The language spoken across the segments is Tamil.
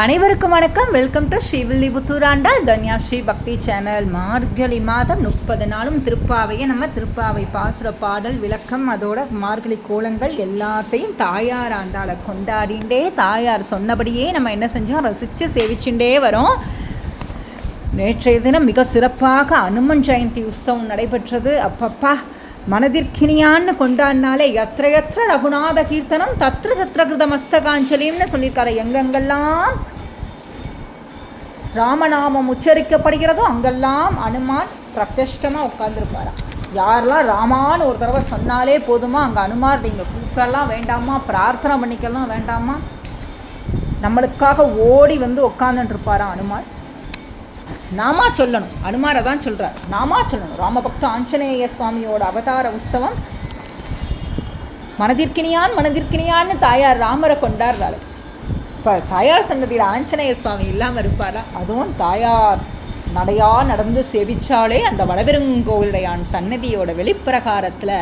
அனைவருக்கும் வணக்கம். Welcome to Srivilliputhur Andal Dhanya Sri Bhakti channel. Margazhi மாதம் முப்பது நாளும் திருப்பாவையை நம்ம திருப்பாவை பாசுர பாடல் விளக்கம் அதோட மார்கழி கோலங்கள் எல்லாத்தையும் தாயார் ஆண்டாளை கொண்டாடிண்டே தாயார் சொன்னபடியே நம்ம என்ன செஞ்சோம்? ரசித்து சேவிச்சுட்டே வரோம். நேற்றைய தினம் மிக சிறப்பாக அனுமன் ஜெயந்தி உற்சவம் நடைபெற்றது. அப்பப்பா மனதிற்கினியான்னு கொண்டாடினாலே எத்த எத்த ரகுநாத கீர்த்தனம் தத்ர தத்ர கிருத மஸ்தகாஞ்சலின்னு சொல்லியிருக்காரு. எங்கெங்கெல்லாம் ராமநாமம் உச்சரிக்கப்படுகிறதோ அங்கெல்லாம் அனுமான் பிரத்யஷ்டமாக உட்காந்துருப்பாராம் யாரெல்லாம் ராமான்னு ஒரு தடவை சொன்னாலே போதுமா? அங்கே அனுமார் நீங்கள் கூப்பிடலாம் வேண்டாமா? பிரார்த்தனை பண்ணிக்கலாம் வேண்டாமா? நம்மளுக்காக ஓடி வந்து உட்காந்துட்டு அனுமார்? நாமா சொல்லணும். அனுமாரை தான் சொல்கிறார் நாமா சொல்லணும். ராமபக்த ஆஞ்சநேய சுவாமியோட அவதார உற்சவம் மனதிற்கினியான் மனதிற்கினியான்னு தாயார் ராமரை கொண்டாடுறாள் இப்போ தாயார் சன்னதியில் ஆஞ்சநேய சுவாமி இல்லாமல் இருப்பாரா? அதுவும் தாயார் நடையாக நடந்து செவிச்சாலே அந்த வடபெருங்கோவிலுடையான் சன்னதியோட வெளிப்பிரகாரத்தில்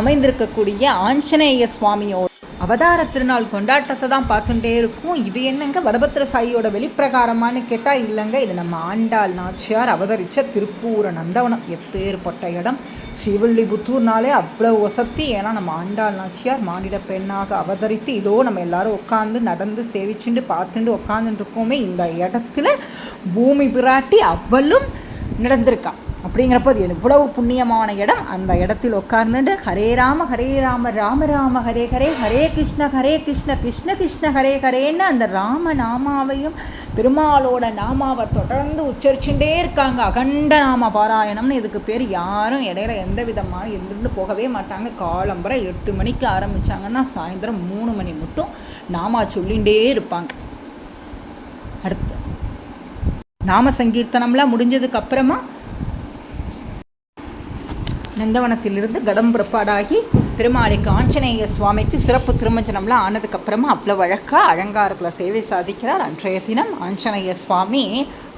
அமைந்திருக்கக்கூடிய ஆஞ்சநேய சுவாமியோட அவதார திருநாள் கொண்டாட்டத்தை தான் பார்த்துட்டே இருக்கும். இது என்னங்க? வடபத்திர சாயியோட வெளிப்பிரகாரமானு கேட்டால் இல்லைங்க. இது நம்ம ஆண்டாள் நாச்சியார் அவதரித்த திருப்பூர நந்தவனம். எப்பேற்பட்ட இடம். ஸ்ரீவில்லிபுத்தூர்னாலே அவ்வளோ வசதி. ஏன்னா நம்ம ஆண்டாள் நாச்சியார் மானிட பெண்ணாக அவதரித்து இதோ நம்ம எல்லாரும் உட்காந்து நடந்து சேவிச்சுண்டு பார்த்துட்டு உட்காந்துட்டு இருக்கோமே. இந்த இடத்துல பூமி பிராட்டி அவ்வளும் நடந்திருக்கான் அப்படிங்கிறப்போ அது எவ்வளவு புண்ணியமான இடம். அந்த இடத்தில் உட்கார்ந்துட்டு ஹரே ராம ஹரே ராம ராம ராம ஹரே ஹரே ஹரே கிருஷ்ண ஹரே கிருஷ்ண கிருஷ்ண கிருஷ்ண ஹரே ஹரேன்னு அந்த ராம நாமாவையும் பெருமாளோட நாமாவை தொடர்ந்து உச்சரிச்சுட்டே இருக்காங்க. அகண்ட நாம பாராயணம்னு இதுக்கு பேர் யாரும் இடையில எந்த விதமான இருந்துட்டு போகவே மாட்டாங்க. காலம்பரை எட்டு மணிக்கு ஆரம்பித்தாங்கன்னா சாயந்தரம் மூணு மணி மட்டும் நாமா சொல்லிகிட்டே இருப்பாங்க. அடுத்து நாம சங்கீர்த்தனம்லாம் முடிஞ்சதுக்கு அப்புறமா நந்தவனத்திலிருந்து கடம் புறப்பாடாகி பெருமாளைக்கு ஆஞ்சநேய சுவாமிக்கு சிறப்பு திருமஞ்சனம்லாம் ஆனதுக்கப்புறமா அவ்வளோ வழக்காக அலங்காரத்தில் சேவை சாதிக்கிறார். அன்றைய தினம் ஆஞ்சநேய சுவாமி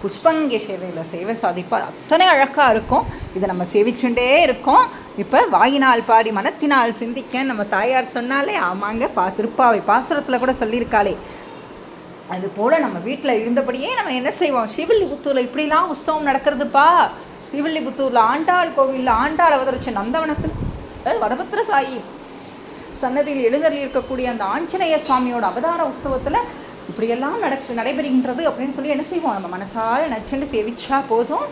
புஷ்பங்க சேவையில் சேவை சாதிப்பார். அத்தனை அழகாக இருக்கும். இதை நம்ம சேவிச்சுட்டே இருக்கோம். இப்போ வாயினால் பாடி மனத்தினால் சிந்திக்க நம்ம தாயார் சொன்னாலே ஆமாங்க பா திருப்பாவை பாசுரத்தில் கூட சொல்லியிருக்காளே. அது போல் நம்ம வீட்டில் இருந்தபடியே நம்ம என்ன செய்வோம்? சிவில் புத்தூரில் இப்படிலாம் உற்சவம் நடக்கிறதுப்பா. ஸ்ரீவில்லிபுத்தூரில் ஆண்டாள் கோவிலில் ஆண்டாள் அவதரிச்ச நந்தவனத்தில் அதாவது வடபத்திர சாயி சன்னதியில் எழுந்தரில் இருக்கக்கூடிய அந்த ஆஞ்சநேய சுவாமியோட அவதார உற்சவத்தில் இப்படியெல்லாம் நடக்கு நடைபெறுகின்றது அப்படின்னு சொல்லி என்ன செய்வோம்? நம்ம மனசால் நச்சுன்னு சேவிச்சா போதும்.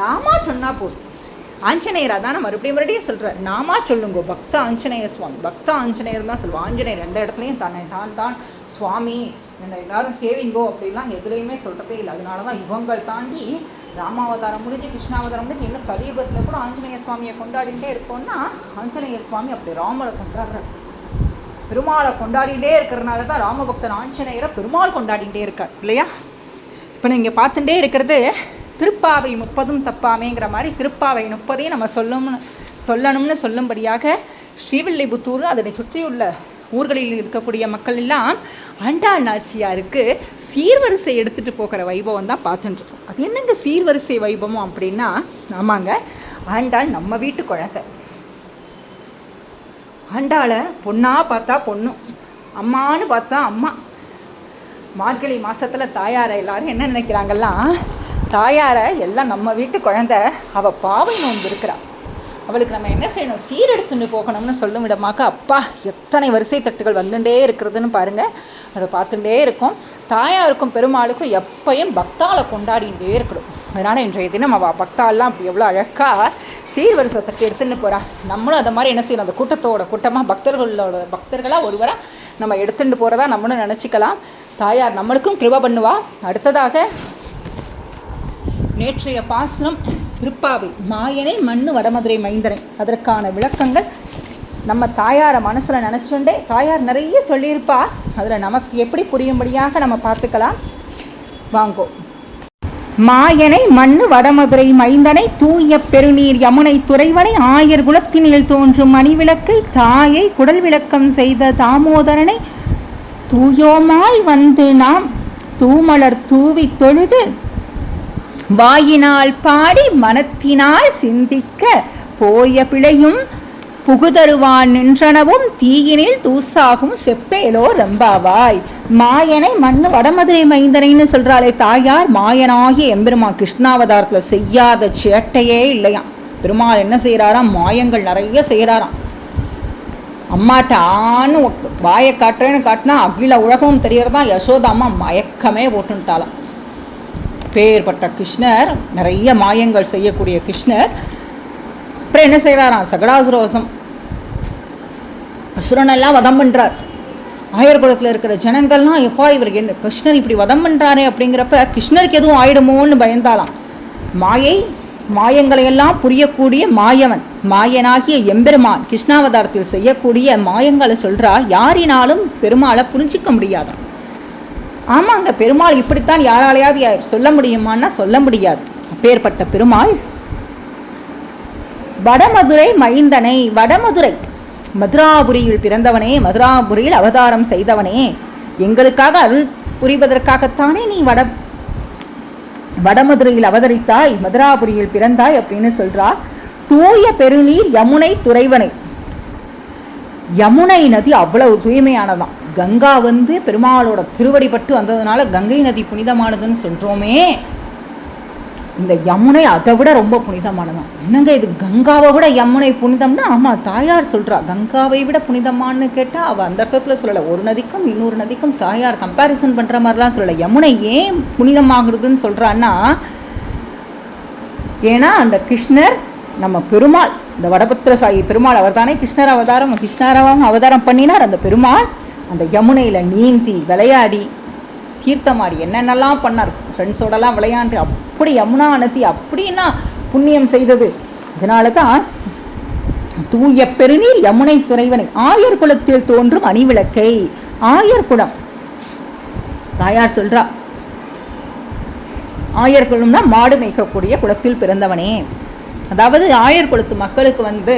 நாமா சொன்னால் போதும். ஆஞ்சநேயர் அதான் மறுபடியும் மறுபடியும் சொல்கிறார் நாமா சொல்லுங்க பக்த ஆஞ்சநேய சுவாமி. பக்த ஆஞ்சநேயர் தான் சொல்லுவோம் ஆஞ்சநேயர் எந்த இடத்துலையும் தன்னை தான் தான் சுவாமி என்னை எல்லாரும் சேவிங்கோ அப்படிலாம் எதுலேயுமே சொல்கிறதே இல்லை. அதனால தான் இவங்கள் தாண்டி ராமாவதாரம் முடிஞ்சு கிருஷ்ணாவதாரம் முடிஞ்சு இன்னும் கலியுகத்தில் கூட ஆஞ்சநேய சுவாமியை கொண்டாடிட்டே இருக்கோம்னா ஆஞ்சநேய சுவாமி அப்படி ராமரை கொண்டாடுற பெருமாளை கொண்டாடிட்டே இருக்கிறனால தான் ராமபக்தன் ஆஞ்சநேயரை பெருமாள் கொண்டாடிட்டே இருக்கார் இல்லையா? இப்போ நீங்கள் பார்த்துட்டே இருக்கிறது திருப்பாவை முப்பதும் தப்பாமேங்கிற மாதிரி திருப்பாவை முப்பதையும் நம்ம சொல்லும் சொல்லணும்னு சொல்லும்படியாக ஸ்ரீவில்லிபுத்தூர் அதனை சுற்றியுள்ள ஊர்களில் இருக்கக்கூடிய மக்கள் எல்லாம் ஆண்டாள் நாச்சியாருக்கு சீர்வரிசை எடுத்துகிட்டு போகிற வைபவம் தான் பார்த்துட்டுருக்கோம் அது என்னங்க சீர்வரிசை வைபவம் அப்படின்னா ஆமாங்க ஆண்டாள் நம்ம வீட்டு குழந்தை. ஆண்டாளை பொண்ணாக பார்த்தா பொண்ணும் அம்மானு பார்த்தா அம்மா. மார்கழி மாதத்தில் தாயாரை எல்லாரும் என்ன நினைக்கிறாங்கல்லாம் தாயாரை எல்லாம் நம்ம வீட்டு குழந்த அவள் பாவை நோன்பு இருக்கிறாள் அவளுக்கு நம்ம என்ன செய்யணும்? சீரெடுத்துட்டு போகணும்னு சொல்லும் விடமாக்க அப்பா எத்தனை வரிசை தட்டுகள் வந்துட்டே இருக்கிறதுன்னு பாருங்கள் அதை பார்த்துட்டே இருக்கும். தாயாருக்கும் பெருமாளுக்கும் எப்பயும் பக்தாவை கொண்டாடிகிட்டே இருக்கணும். அதனால் இன்றைய தினம் அவள் பக்தாலாம் அப்படி எவ்வளோ அழகாக சீர்வரிசை தட்டு எடுத்துன்னு போகிறா நம்மளும் அதை மாதிரி என்ன செய்யணும்? அந்த கூட்டத்தோட கூட்டமாக பக்தர்களோட பக்தர்களாக ஒருவராக நம்ம எடுத்துட்டு போகிறதா நம்மளும் நினச்சிக்கலாம். தாயார் நம்மளுக்கும் கிருப பண்ணுவா. அடுத்ததாக நேற்றைய பாசனம் திருப்பாவை மாயனை மண்ணு வடமதுரை மைந்தனை. அதற்கான விளக்கங்கள் நம்ம தாயாரை மனசில் நினச்சோண்டே தாயார் நிறைய சொல்லியிருப்பா அதில் நமக்கு எப்படி புரியும்படியாக நம்ம பார்த்துக்கலாம். வாங்கோ. மாயனை மண்ணு வடமதுரை மைந்தனை தூய பெருநீர் யமுனை துறைவனை ஆயர் குலத்தினில் தோன்றும் மணிவிளக்கை தாயை குடல் விளக்கம் செய்த தாமோதரனை தூயோமாய் வந்து நாம் தூமலர் தூவி தொழுது வாயினால் பாடி மனத்தினால் சிந்திக்க போய பிழையும் புகுதருவான் நின்றனவும் தீயினில் தூசாகும் செப்பேலோ ரம்பாவாய். மாயனை மண்ணு வடமதுரை மைந்தனைன்னு சொல்றாளே தாயார் மாயனாகிய எம்பெருமான் கிருஷ்ணாவதாரத்தில் செய்யாத சேட்டையே இல்லையாம். பெருமாள் என்ன செய்கிறாராம் மாயங்கள் நிறைய செய்கிறாராம் அம்மாட்ட ஆன்னு வாயை காட்டுறேன்னு காட்டினா அகில உலகமும் தெரியறதான் யசோதா அம்மா மயக்கமே போட்டுட்டாளாம் அப்பேற்பட்ட கிருஷ்ணர் நிறைய மாயங்கள் செய்யக்கூடிய கிருஷ்ணர். அப்புறம் என்ன செய்கிறாராம் சகடாசுரோசம் அசுரனெல்லாம் வதம் பண்ணுறார் ஆயர்குளத்தில் இருக்கிற ஜனங்கள்லாம் எப்பா இவர் என்ன கிருஷ்ணர் இப்படி வதம் பண்ணுறாரே அப்படிங்கிறப்ப கிருஷ்ணருக்கு எதுவும் ஆயிடுமோன்னு பயந்தாலாம் மாயை மாயங்களை எல்லாம் புரியக்கூடிய மாயவன் மாயனாகிய எம்பெருமான் கிருஷ்ணாவதாரத்தில் செய்யக்கூடிய மாயங்களை சொல்றா யாரினாலும் பெருமாளை புரிஞ்சிக்க முடியாதான் ஆமாங்க பெருமாள் இப்படித்தான் யாராலையாவது சொல்ல முடியுமான்னா சொல்ல முடியாது. அப்பேற்பட்ட பெருமாள். வடமதுரை மைந்தனை வடமதுரை. மதுராபுரியில் பிறந்தவனே மதுராபுரியில் அவதாரம் செய்தவனே. எங்களுக்காக அருள் புரிவதற்காகத்தானே நீ வட வடமதுரையில் அவதரித்தாய் மதுராபுரியில் பிறந்தாய் அப்படின்னு சொல்றா. தூய பெருநீர் யமுனை துறைவனை. யமுனை நதி அவ்வளவு தூய்மையானதாம். கங்கா வந்து பெருமாளோட திருவடி பட்டு வந்ததுனால கங்கை நதி புனிதமானதுன்னு சொல்கிறோமே இந்த யமுனை அதை விட ரொம்ப புனிதமானதான் என்னங்க இது? கங்காவை விட யமுனை புனிதம்னா ஆமாம் தாயார் சொல்கிறா கங்காவை விட புனிதமான்னு கேட்டால் அவள் அந்த அர்த்தத்தில் சொல்லலை. ஒரு நதிக்கும் இன்னொரு நதிக்கும் தாயார் கம்பேரிசன் பண்ணுற மாதிரிலாம் சொல்லலை. யமுனை ஏன் புனிதமாகிறதுன்னு சொல்கிறான்னா ஏன்னா அந்த கிருஷ்ணர் நம்ம பெருமாள் இந்த வடபத்திர சாயி பெருமாள் அவர் தானே கிருஷ்ணர் அவதாரம் கிருஷ்ணராவும் அவதாரம் பண்ணினார். அந்த பெருமாள் அந்த யமுனையில் நீந்தி விளையாடி தீர்த்தமாடி என்னென்னலாம் பண்ணார். ஃப்ரெண்ட்ஸோடலாம் விளையாண்டு அப்படி யமுனா அனுத்தி அப்படின்னா புண்ணியம் செய்தது. அதனால தான் தூய பெருநீர் யமுனை துறைவனை ஆயர் குலத்தில் தோன்றும் அணிவிளக்கை. ஆயர் குலம். தாயார் சொல்றா ஆயர் குலம்னா மாடு மேய்க்கக்கூடிய குலத்தில் பிறந்தவனே. அதாவது ஆயர் குலத்து மக்களுக்கு வந்து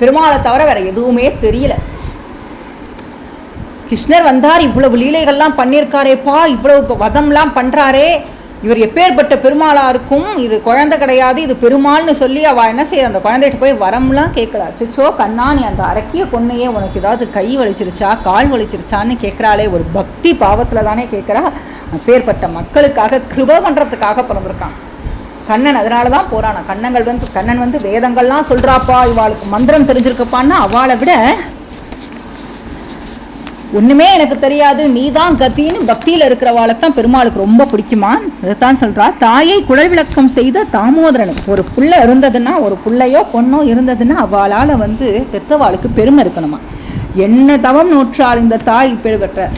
பெருமாளை தவிர வேற எதுவுமே தெரியல. கிருஷ்ணர் வந்தார் இவ்வளவு லீலைகள்லாம் பண்ணியிருக்காரேப்பா இவ்வளவு வதம்லாம் பண்ணுறாரே இவர் எப்பேற்பட்ட பெருமாளாக இருக்கும் இது குழந்தை கிடையாது இது பெருமாள்னு சொல்லி அவள் என்ன செய்ய அந்த குழந்தைகிட்ட போய் வரம்லாம் கேட்கல. சிச்சோ கண்ணா நீ அந்த அரக்கிய பொண்ணையே உனக்கு ஏதாவது கை வலிச்சிருச்சா கால் வலிச்சிருச்சான்னு கேட்குறாளே ஒரு பக்தி பாவத்தில் தானே கேட்குறா. அப்பேற்பட்ட மக்களுக்காக கிருப பண்ணுறதுக்காக பிறந்திருக்கான். கண்ணன் அதனால தான் போகிறான் கண்ணங்கள் வந்து கண்ணன் வந்து வேதங்கள்லாம் சொல்கிறாப்பா இவாளுக்கு மந்திரம் தெரிஞ்சிருக்கப்பான்னு அவளை விட ஒன்றுமே எனக்கு தெரியாது. நீதான் கத்தின்னு இருக்கிறவாளை தான் பெருமாளுக்கு ரொம்ப பிடிக்குமா அதைத்தான் சொல்கிறா தாயை குழல் விளக்கம் செய்த தாமோதரனுக்கு ஒரு புள்ள இருந்ததுன்னா ஒரு புள்ளையோ பொண்ணோ இருந்ததுன்னா அவளால் வந்து பெத்தவாளுக்கு பெருமை இருக்கணுமா? என்ன தவம் நோற்றால் இந்த தாய் பெருகற்ற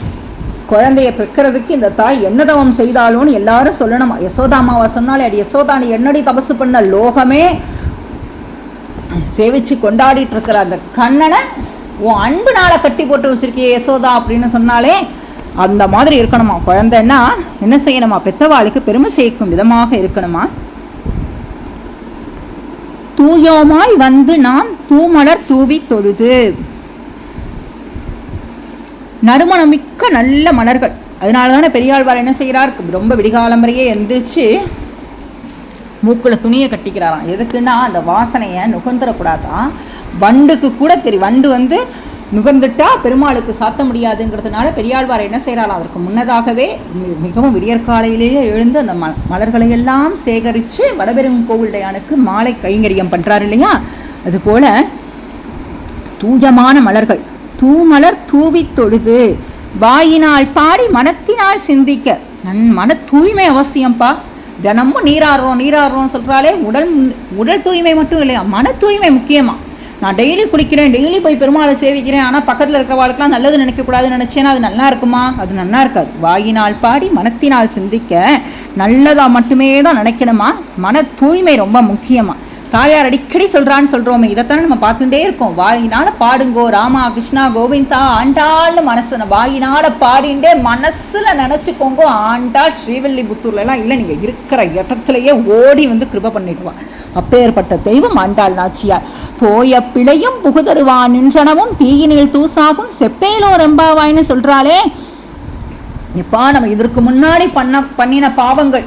குழந்தைய பெக்கிறதுக்கு இந்த தாய் என்ன தவம் செய்தாலும்னு எல்லாரும் சொல்லணுமா? யசோதாமாவா சொன்னாலே அடி யசோதா நீ என்னடி தபசு பண்ண? லோகமே சேவிச்சு கொண்டாடிட்டு இருக்கிற அந்த கண்ணனை உன் அன்பு நாளை கட்டி போட்டு வச்சிருக்கிய யசோதா அப்படின்னு சொன்னாலே அந்த மாதிரி இருக்கணுமா? குழந்தைன்னா என்ன செய்யணுமா? பெத்தவாளுக்கு பெருமை சேர்க்கும் விதமாக இருக்கணுமா? தூயோமாய் வந்து நாம் தூமலர் தூவி தொழுது. நறுமணமிக்க நல்ல மலர்கள் அதனால தானே பெரியாழ்வார் என்ன செய்கிறார்? ரொம்ப விடிகாலம் விடிகாலம்பரையே எந்திரிச்சு மூக்கில் துணியை கட்டிக்கிறாராம். எதுக்குன்னா அந்த வாசனையை நுகர்ந்துடக்கூடாதான் வண்டுக்கு கூட தெரியும் வண்டு வந்து நுகர்ந்துட்டா பெருமாளுக்கு சாத்த முடியாதுங்கிறதுனால பெரியாழ்வார் என்ன செய்கிறாராம் அதற்கு முன்னதாகவே மிகவும் விடியற்காலையிலேயே எழுந்து அந்த ம மலர்களை எல்லாம் சேகரித்து வடபெரும் கோவில்டையானுக்கு மாலை கைங்கரியம் பண்ணுறாரு இல்லையா? அதுபோல் தூயமான மலர்கள். தூமலர் தூவி தொழுது வாயினால் பாடி மனத்தினால் சிந்திக்க. நன் மன தூய்மை அவசியம்ப்பா தினமும் நீராடுறோம் நீராடுறோம் சொல்கிறாலே உடல் உடல் தூய்மை மட்டும் இல்லையா? மன தூய்மை முக்கியமாக நான் டெய்லி குளிக்கிறேன் டெய்லி போய் பெருமாளை சேவிக்கிறேன். ஆனால் பக்கத்தில் இருக்கிறவாளுக்கெல்லாம் நல்லது நினைக்கக்கூடாதுன்னு நினச்சேன்னா அது நல்லா இருக்குமா? அது நல்லா இருக்காது. வாயினால் பாடி மனத்தினால் சிந்திக்க நல்லதாக மட்டுமே தான் நினைக்கணுமா? மன தூய்மை ரொம்ப முக்கியமாக தாயார் அடிக்கடி சொல்றான்னு சொல்றோமே இதைத்தானே நம்ம பார்த்துட்டே இருக்கோம். வாயினால பாடுங்கோ ராமா கிருஷ்ணா கோவிந்தா ஆண்டாள்னு மனசு வாயினால பாடிண்டே மனசுல நினச்சிக்கோங்கோ ஆண்டாள் ஸ்ரீவில்லிபுத்தூர்ல எல்லாம் இல்லை நீங்க இருக்கிற இடத்துலையே ஓடி வந்து கிருப பண்ணிடுவான் அப்பேற்பட்ட தெய்வம் ஆண்டாள் நாச்சியார். போய பிழையும் புகுதருவான் நின்றனவும் தீயினில் தூசாகும் செப்பேலோ ரெம்பாவாய்ன்னு சொல்றாளே. இப்பா நம்ம இதற்கு முன்னாடி பண்ண பண்ணின பாவங்கள்.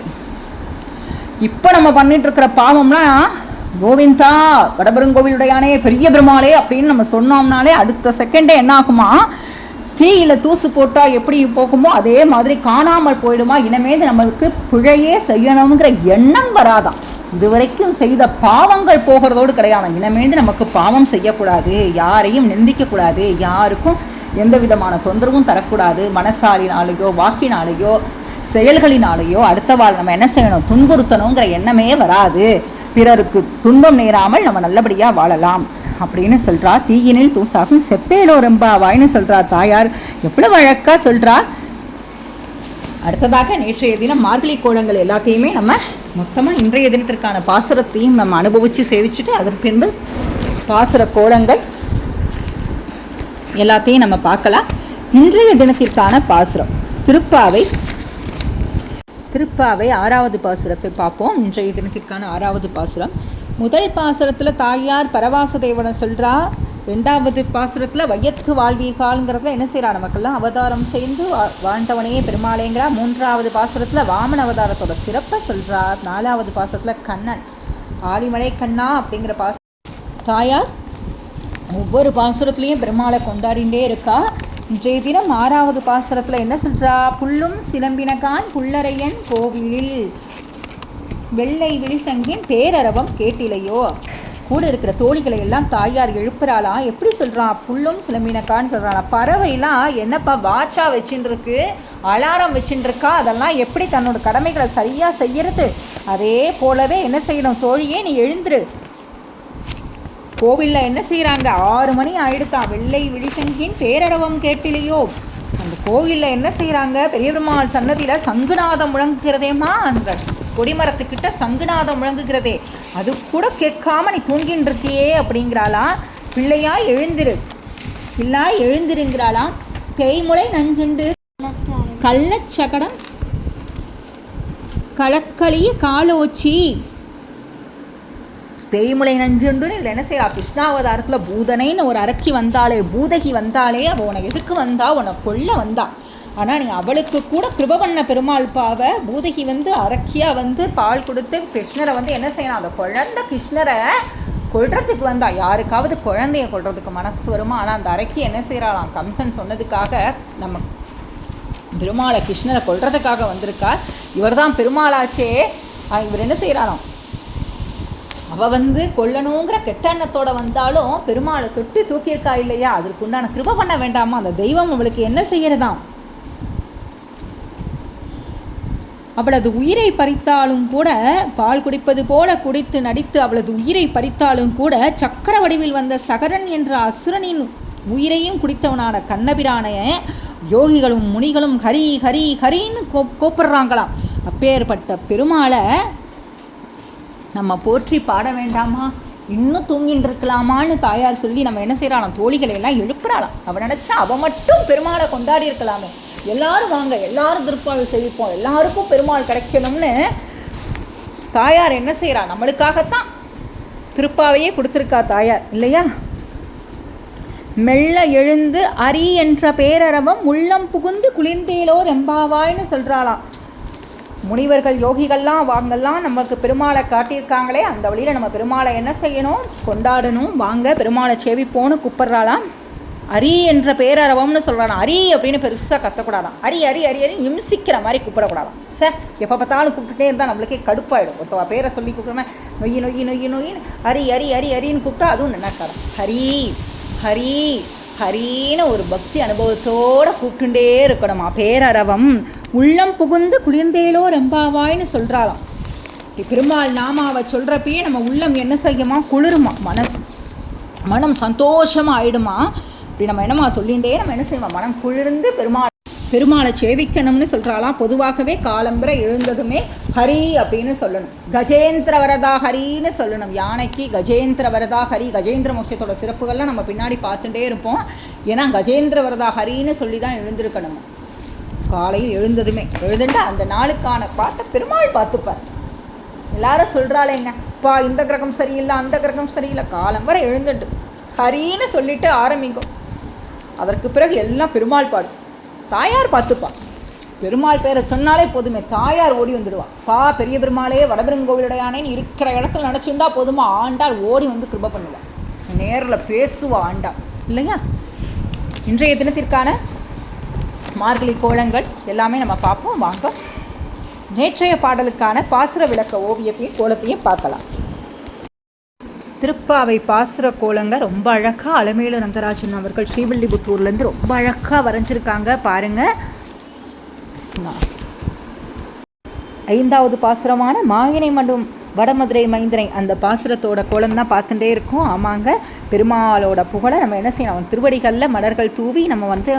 இப்போ நம்ம பண்ணிட்டு இருக்கிற பாவம்லாம் கோவிந்தா வடபெருங்கோவிலுடையானே பெரிய பெருமாளே அப்படின்னு நம்ம சொன்னோம்னாலே அடுத்த செகண்டே என்ன ஆகுமா தீயில தூசு போட்டா எப்படி போகுமோ அதே மாதிரி காணாமல் போயிடுமா? இனிமேல் நம்மளுக்கு பிழையே செய்யணுங்கிற எண்ணம் வராதாம். இதுவரைக்கும் செய்த பாவங்கள் போகிறதோடு கிடையாது இனமேந்து நமக்கு பாவம் செய்யக்கூடாது யாரையும் நிந்திக்கக்கூடாது யாருக்கும் எந்த விதமான தொந்தரவும் தரக்கூடாது. மனசாலினாலேயோ வாக்கினாலேயோ செயல்களினாலேயோ அடுத்த வாழ் நம்ம என்ன செய்யணும்? துன்புறுத்தணுங்கிற எண்ணமே வராது. பிறருக்கு துன்பம் நேராமல் நம்ம நல்லபடியாக வாழலாம் அப்படின்னு சொல்கிறா தீயினில் தூசாகும் செப்பேலோ ரெம்பாவாய்னு சொல்கிறா தாயார். எவ்வளோ அழகா சொல்கிறா அடுத்ததாக நேற்றைய தினம் மார்கழி கோலங்கள் எல்லாத்தையுமே நம்ம மொத்தமாக இன்றைய தினத்திற்கான பாசுரத்தையும் நம்ம அனுபவித்து சேவிச்சுட்டு அதன் பின்பு பாசுர கோலங்கள் எல்லாத்தையும் நம்ம பார்க்கலாம். இன்றைய தினத்திற்கான பாசுரம் திருப்பாவை திருப்பாவை ஆறாவது பாசுரத்தை பார்ப்போம். இன்றைய தினத்திற்கான ஆறாவது பாசுரம். முதல் பாசுரத்தில் தாயார் பரவாச தேவனை சொல்கிறா ரெண்டாவது பாசுரத்தில் வையத்து வாழ்வீகால்ங்கிறதுல என்ன செய்கிறா நமக்கெல்லாம்? அவதாரம் சேர்ந்து வாழ்ந்தவனையே பெருமாளேங்கிறா. மூன்றாவது பாசுரத்தில் வாமன அவதாரத்தோட சிறப்பை சொல்கிறார் நாலாவது பாசுரத்தில் கண்ணன். ஆலிமலை கண்ணா அப்படிங்கிற பாச தாயார் ஒவ்வொரு பாசுரத்துலேயும் பெருமாளை கொண்டாடிண்டே இருக்கா. இன்றைய தினம் ஆறாவது பாசுரத்தில் என்ன சொல்றா? புல்லும் சிலம்பினகான் புல்லரையன் கோவிலில். வெள்ளை விழிசங்கின் பேரரவம் கேட்டிலையோ? கூட இருக்கிற தோழிகளை எல்லாம் தாயார் எழுப்புறாளாம் எப்படி சொல்கிறான் புல்லும் சிலம்பினக்கான்னு சொல்கிறாளா பறவைலாம் என்னப்பா வாட்சா வச்சுட்டுருக்கு அலாரம் வச்சுட்டுருக்கா அதெல்லாம் எப்படி தன்னோட கடமைகளை சரியாக செய்யறது? அதே போலவே என்ன செய்யணும்? தோழியே நீ எழுந்துரு. கோவில்ல என்ன செய்கிறாங்க ஆறு மணி ஆயிடுத்தா. வெள்ளை விழிசங்கின் பேரரவம் கேட்டிலையோ. அந்த கோவில்ல என்ன செய்கிறாங்க பெரிய பெருமாள் சன்னதியில் சங்குநாதம் முழங்குகிறதேம்மா அந்த கொடிமரத்துக்கிட்ட சங்குநாதம் முழங்குகிறதே. அது கூட கேட்காம நீ தூங்கின்னு இருக்கியே அப்படிங்கிறாளா பிள்ளையா எழுந்திரு. பிள்ளா எழுந்திருங்கிறாளாம். தேய்முலை நஞ்சுண்டு. கள்ளச்சகடம் கலக்களிய காலோச்சி. பேய்முலை நஞ்சுண்டுன்னு இதில் என்ன செய்யறா கிருஷ்ணாவதாரத்தில் பூதனைன்னு ஒரு அரக்கி வந்தாலே பூதகி வந்தாலே அவள் உனக்கு எதுக்கு வந்தா? உன்னை கொல்ல வந்தா. ஆனால் நீ அவளுக்கு கூட கிருப பண்ண பெருமாள் பாவ பூதகி வந்து அரக்கியாக வந்து பால் கொடுத்து கிருஷ்ணரை வந்து என்ன செய்யணும் அந்த குழந்தை கிருஷ்ணரை கொள்றதுக்கு வந்தா. யாருக்காவது குழந்தைய கொள்றதுக்கு மனசு வருமா? ஆனால் அந்த அரக்கி என்ன செய்கிறாளாம் கம்சன் சொன்னதுக்காக நம்ம பெருமாளை கிருஷ்ணரை கொள்றதுக்காக வந்திருக்கார். இவர்தான் பெருமாளாச்சே. இவர் என்ன செய்கிறாராம் அவ வந்து கொல்லணுங்கிற கெட்ட எண்ணத்தோட வந்தாலும் பெருமாளை தொட்டு தூக்கியிருக்கா இல்லையா? அதற்கு உண்டான கிருப பண்ண வேண்டாமா? அந்த தெய்வம் அவளுக்கு என்ன செய்யறதாம்? அவளது உயிரை பறித்தாலும் கூட பால் குடிப்பது போல குடித்து நடித்து அவளது உயிரை பறித்தாலும் கூட சக்கர வடிவில் வந்த சகரன் என்ற அசுரனின் உயிரையும் குடித்தவனான கண்ணபிரானைய யோகிகளும் முனிகளும் ஹரி ஹரி ஹரின்னு கோ கூப்பிடுறாங்களாம். அப்பேற்பட்ட பெருமாளை நம்ம போற்றி பாட வேண்டாமா? இன்னும் தூங்கிட்டு இருக்கலாமான்னு தாயார் சொல்லி நம்ம என்ன செய்கிறாளாம் தோழிகளை எல்லாம் எழுப்புறாளாம். அவன் நினைச்சா அவ மட்டும் பெருமாளை கொண்டாடி இருக்கலாமே. எல்லாரும் வாங்க எல்லாரும் திருப்பாவை செய்விப்போம் எல்லாருக்கும் பெருமாள் கிடைக்கணும்னு தாயார் என்ன செய்கிறா நம்மளுக்காகத்தான் திருப்பாவையே கொடுத்துருக்கா தாயார் இல்லையா? மெல்ல எழுந்து அரி என்ற பேரரவம் உள்ளம் புகுந்து குளிர்ந்தேலோ ரெம்பாவாய்னு சொல்றாளாம். முனிவர்கள் யோகிகள்லாம் வாங்கெல்லாம் நமக்கு பெருமாளை காட்டியிருக்காங்களே அந்த வழியில் நம்ம பெருமாளை என்ன செய்யணும்? கொண்டாடணும். வாங்க பெருமாளை சேவிப்போன்னு கூப்பிட்றாளாம். அரி என்ற பேரரவம்னு சொல்கிறான் அரி அப்படின்னு பெருசாக கத்தக்கூடாதாம் அரி அரி அரி அரி இம்சிக்கிற மாதிரி கூப்பிடக்கூடாதாம் சே எப்போ பார்த்தாலும் கூப்பிட்டுட்டே இருந்தால் நம்மளுக்கே கடுப்பாயிடும். ஒருத்தவா பேரை சொல்லி கூப்பிடுறோமே நொய்யி நொய்யி நொய்யி நொய்யின்னு அரி அரி அரி அரின்னு கூப்பிட்டா அதுவும் நினைக்காதான் ஹரி ஹரி ஹரீன ஒரு பக்தி அனுபவத்தோட கூப்பிட்டுண்டே இருக்கணுமா? பேரரவம். உள்ளம் புகுந்து குளிர்ந்தேலோ ரெம்பாவாய்ன்னு சொல்றாளாம். இப்படி பெருமாள் நாமாவை சொல்றப்பயே நம்ம உள்ளம் என்ன செய்யுமா? குளிருமா மனசு. மனம் சந்தோஷமா ஆயிடுமா? இப்படி நம்ம என்னமா சொல்லிகிட்டே நம்ம என்ன செய்வோம்? மனம் குளிர்ந்து பெருமாள் பெருமாளை சேவிக்கணும்னு சொல்கிறாளாம் பொதுவாகவே காலம்புரை எழுந்ததுமே ஹரி அப்படின்னு சொல்லணும். கஜேந்திர வரதா ஹரின்னு சொல்லணும். யானைக்கு கஜேந்திர வரதா ஹரி கஜேந்திர மோட்சத்தோட சிறப்புகள்லாம் நம்ம பின்னாடி பார்த்துட்டே இருப்போம். ஏன்னா கஜேந்திர வரதா ஹரின்னு சொல்லி தான் எழுந்திருக்கணும். காலையில் எழுந்ததுமே. எழுந்துட்டு அந்த நாளுக்கான பாட்டை பெருமாள் பார்த்துப்பார். எல்லாரும் சொல்கிறாளேங்க பா இந்த கிரகம் சரியில்லை அந்த கிரகம் சரியில்லை. காலம் வரை எழுந்துட்டு ஹரின்னு சொல்லிட்டு ஆரம்பிக்கும். அதற்கு பிறகு எல்லாம் பெருமாள் பாடும். தாயார் பார்த்துப்பா. பெருமாள் பேரை சொன்னாலே போதுமே தாயார் ஓடி வந்துடுவா. பா பெரிய பெருமாளே வடபெருங்கோவிலுடையானேன்னு இருக்கிற இடத்துல நினச்சிருந்தா போதுமா ஆண்டாள் ஓடி வந்து கிருப பண்ணுவாள் நேரில் பேசுவா ஆண்டாள். இல்லையா இன்றைய தினத்திற்கான மார்கழி கோலங்கள் எல்லாமே நம்ம பார்ப்போம். வாங்க. நேற்றைய பாடலுக்கான பாசுர விளக்க ஓவியத்தையும் கோலத்தையும் பார்க்கலாம். திருப்பாவை பாசுர கோலங்க ரொம்ப அழகாக அலமேலு ரங்கராஜன் அவர்கள் ஸ்ரீவில்லிபுத்தூர்லேருந்து ரொம்ப அழகாக வரைஞ்சிருக்காங்க. பாருங்கள் ஐந்தாவது பாசுரமான மாயினை மண்டும் வடமதுரை மைந்தனை அந்த பாசுரத்தோட கோலம் தான் பார்த்துட்டே இருக்கோம். ஆமாங்க. பெருமாளோட புகழை நம்ம என்ன செய்யணும்? அவன் திருவடிகளில் மலர்கள் தூவி நம்ம வந்து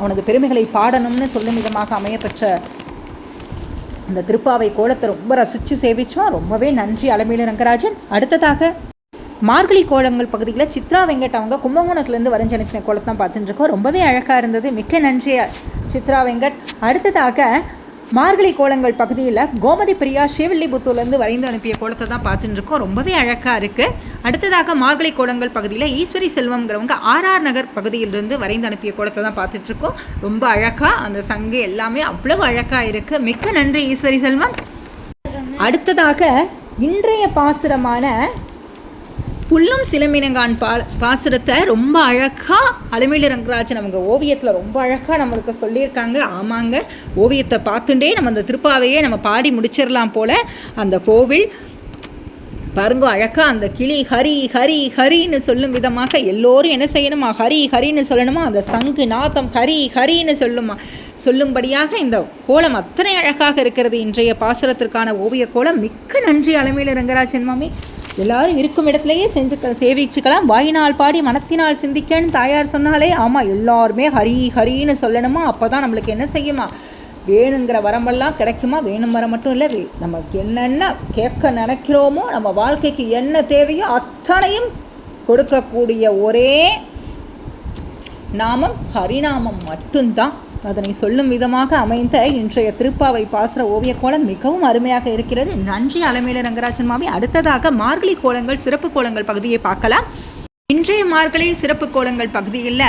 அவனது பெருமைகளை பாடணும்னு சொல்லும் விதமாக அமையப்பெற்ற இந்த திருப்பாவை கோலத்தை ரொம்ப ரசித்து சேவிச்சோம். ரொம்பவே நன்றி அலமேலு ரங்கராஜன். அடுத்ததாக மார்கழி கோலங்கள் பகுதியில் சித்ரா வெங்கட் அவங்க கும்பகோணத்துலேருந்து வரைஞ்சு அனுப்பின கோலத்தை தான் பார்த்துட்டு இருக்கோம். ரொம்பவே அழகாக இருந்தது. மிக்க நன்றி சித்ரா வெங்கட். அடுத்ததாக மார்கழி கோலங்கள் பகுதியில் கோமதி பிரியா ஸ்ரீவில்லிபுத்தூர்லேருந்து வரைந்து அனுப்பிய கோலத்தை தான் பார்த்துட்டு இருக்கோம். ரொம்பவே அழகாக இருக்குது அடுத்ததாக மார்கழி கோலங்கள் பகுதியில் ஈஸ்வரி செல்வம்ங்கிறவங்க ஆர்ஆர் நகர் பகுதியிலிருந்து வரைந்து அனுப்பிய கோலத்தை தான் பார்த்துட்டு இருக்கோம். ரொம்ப அழகாக அந்த சங்கு எல்லாமே அவ்வளவு அழகாக இருக்குது மிக்க நன்றி ஈஸ்வரி செல்வம். அடுத்ததாக இன்றைய பாசுரமான புல்லும் சிலம்பினங்கான் பா பாசுரத்தை ரொம்ப அழகாக அலமேலு ரங்கராஜன் அவங்க ஓவியத்தில் ரொம்ப அழகாக நம்மளுக்கு சொல்லியிருக்காங்க. ஆமாங்க. ஓவியத்தை பார்த்துட்டே நம்ம அந்த திருப்பாவையே நம்ம பாடி முடிச்சிடலாம் போல் அந்த கோவில். பாருங்க அழகாக அந்த கிளி ஹரி ஹரி ஹரின்னு சொல்லும் விதமாக எல்லோரும் என்ன செய்யணுமா? ஹரி ஹரின்னு சொல்லணுமா? அந்த சங்கு நாதம் ஹரி ஹரின்னு சொல்லுமா? சொல்லும்படியாக இந்த கோலம் அத்தனை அழகாக இருக்கிறது. இன்றைய பாசுரத்திற்கான ஓவிய கோலம். மிக்க நன்றி அலமையில் ரங்கராஜன் மாமி. எல்லாரும் இருக்கும் இடத்துலையே செஞ்சு சேவிச்சுக்கலாம். வாயினால் பாடி மனத்தினால் சிந்திக்கன்னு தாயார் சொன்னாலே ஆமாம் எல்லாருமே ஹரி ஹரின்னு சொல்லணுமா? அப்போ தான் நம்மளுக்கு என்ன செய்யுமா? வேணுங்கிற வரமெல்லாம் கிடைக்குமா? வேணும் வர மட்டும் இல்லை. நமக்கு என்னென்ன கேட்க நினைக்கிறோமோ நம்ம வாழ்க்கைக்கு என்ன தேவையோ அத்தனையும் கொடுக்கக்கூடிய ஒரே நாமம் ஹரிநாமம் மட்டும்தான். அதனை சொல்லும் விதமாக அமைந்த இன்றைய திருப்பாவை பாசுர ஓவிய கோலம் மிகவும் அருமையாக இருக்கிறது. நன்றி அலமேல ரங்கராஜன் மாமி. அடுத்ததாக மார்கழி கோலங்கள் சிறப்பு கோலங்கள் பகுதியை பார்க்கலாம். இன்றைய மார்கழி சிறப்பு கோலங்கள் பகுதியில்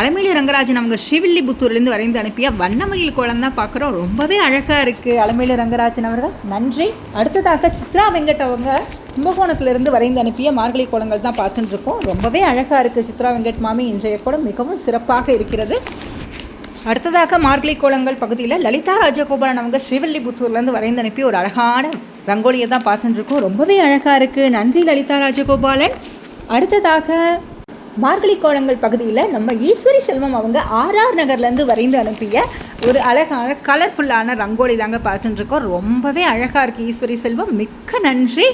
அலமேலி ரங்கராஜன் அவங்க ஸ்ரீவில்லிபுத்தூர்லேருந்து வரைந்து அனுப்பிய வண்ணமயில் கோலம் தான் பார்க்குறோம். ரொம்பவே அழகாக இருக்குது அலமேலி ரங்கராஜன் அவர்கள். நன்றி. அடுத்ததாக சித்ரா வெங்கட் அவங்க கும்பகோணத்திலிருந்து வரைந்து அனுப்பிய மார்கழி கோலங்கள் தான் பார்த்துட்டு இருக்கோம். ரொம்பவே அழகாக இருக்குது சித்ரா வெங்கட் மாமி. இன்றைய கோலம் மிகவும் சிறப்பாக இருக்கிறது. அடுத்ததாக மார்கழி கோலங்கள் பகுதியில் லலிதா ராஜகோபாலன் அவங்க ஸ்ரீவில்லிபுத்தூர்லேருந்து வரைந்து அனுப்பி ஒரு அழகான ரங்கோலியை தான் பார்த்துட்டுருக்கோம் ரொம்பவே அழகாக இருக்குது நன்றி லலிதா ராஜகோபாலன். அடுத்ததாக மார்கழி கோலங்கள் பகுதியில் நம்ம ஈஸ்வரி செல்வம் அவங்க ஆர்ஆர் நகர்லேருந்து வரைந்து அனுப்பிய ஒரு அழகான கலர்ஃபுல்லான ரங்கோலி தாங்க பார்த்துட்டுருக்கோம் ரொம்பவே அழகாக இருக்குது ஈஸ்வரி செல்வம். மிக்க நன்றி.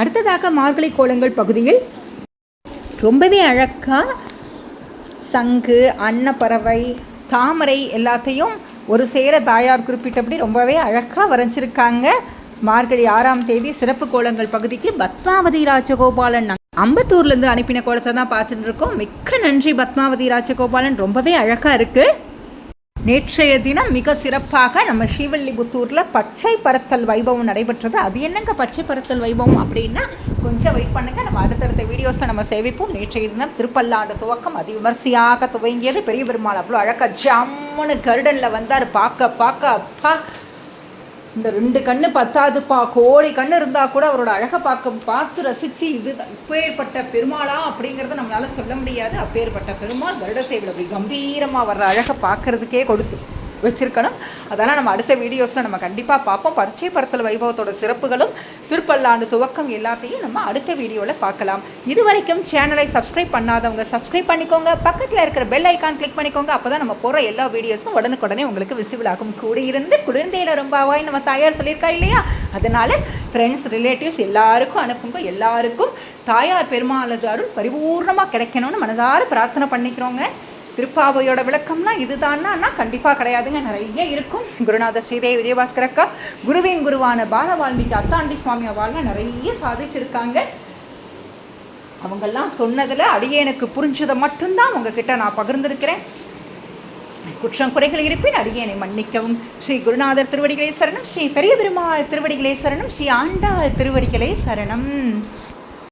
அடுத்ததாக மார்கழி கோலங்கள் பகுதியில் ரொம்பவே அழகாக சங்கு அன்னப்பறவை தாமரை எல்லாத்தையும் ஒரு சேர தாயார் குறிப்பிட்டபடி ரொம்பவே அழகாக வரைஞ்சிருக்காங்க. மார்கழி ஆறாம் தேதி சிறப்பு கோலங்கள் பகுதிக்கு பத்மாவதி ராஜகோபாலன் அம்பத்தூர்லேருந்து அனுப்பின கோலத்தை தான் பார்த்துட்டு இருக்கோம். மிக்க நன்றி பத்மாவதி ராஜகோபாலன். ரொம்பவே அழகாக இருக்குது நேற்றைய தினம் மிக சிறப்பாக நம்ம ஸ்ரீவல்லிபுத்தூரில் பச்சை பரத்தல் வைபவம் நடைபெற்றது. அது என்னங்க பச்சை பரத்தல் வைபவம் அப்படின்னா? கொஞ்சம் வெயிட் பண்ணுங்கள் நம்ம அடுத்தடுத்த வீடியோஸில் நம்ம சேவிப்போம். நேற்றைய தினம் திருப்பல்லாண்டு துவக்கம். அதி விமர்சையாக துவங்கியது பெரிய பெருமாள் அவ்வளோ அழகாக ஜம்முன்னு கருடனில் வந்தார். பார்க்க பார்க்க அப்பா! இந்த ரெண்டு கண்ணு பத்தாதுப்பா. கோடி கண்ணு இருந்தால் கூட அவரோட அழகை பார்க்க பார்த்து ரசித்து இது இப்பேற்பட்ட பெருமாளா அப்படிங்கிறத நம்மளால் சொல்ல முடியாது. அப்பேற்பட்ட பெருமாள் கருட சேவல் அப்படி கம்பீரமாக வர்ற அழகை பார்க்கறதுக்கே கொடுத்து. வச்சுருக்கணும். அதெல்லாம் நம்ம அடுத்த வீடியோஸில் நம்ம கண்டிப்பாக பார்ப்போம். பரிச்சை பரத்தல் வைபவத்தோட சிறப்புகளும் திருப்பல்லாண்டு துவக்கம் எல்லாத்தையும் நம்ம அடுத்த வீடியோவில் பார்க்கலாம். இது வரைக்கும் சேனலை சப்ஸ்கிரைப் பண்ணாதவங்க சப்ஸ்கிரைப் பண்ணிக்கோங்க. பக்கத்தில் இருக்கிற பெல் ஐக்கான் கிளிக் பண்ணிக்கோங்க. அப்போ தான் நம்ம போகிற எல்லா வீடியோஸும் உடனுக்குடனே உங்களுக்கு விசிபிள் ஆகும். கூடியிருந்து குழந்தையில ரொம்பவாய் நம்ம தாயார் சொல்லியிருக்கா இல்லையா? அதனால் ஃப்ரெண்ட்ஸ் ரிலேட்டிவ்ஸ் எல்லாருக்கும் அனுப்புங்க. எல்லாருக்கும் தாயார் பெருமாளது அருள் பரிபூர்ணமாக கிடைக்கணும்னு மனதார பிரார்த்தனை பண்ணிக்கிறோங்க. திருப்பாவையோட விளக்கம்னா இதுதான்னா கண்டிப்பாக கிடையாதுங்க. நிறைய இருக்கும். குருநாதர் ஸ்ரீதே விஜயபாஸ்கர் அக்கா குருவின் குருவான பால வால்மீகி அத்தாண்டி சுவாமி அவாள்லாம் நிறைய சாதிச்சிருக்காங்க. அவங்கெல்லாம் சொன்னதில் அடியேனுக்கு புரிஞ்சதை மட்டும்தான் உங்ககிட்ட நான் பகிர்ந்திருக்கிறேன். குற்றம் குறைகள் இருப்பின் அடியேனை மன்னிக்கவும். ஸ்ரீ குருநாதர் திருவடிகளே சரணம். ஸ்ரீ பெரிய பெருமாள் திருவடிகளே சரணம். ஸ்ரீ ஆண்டாள் திருவடிகளே சரணம்.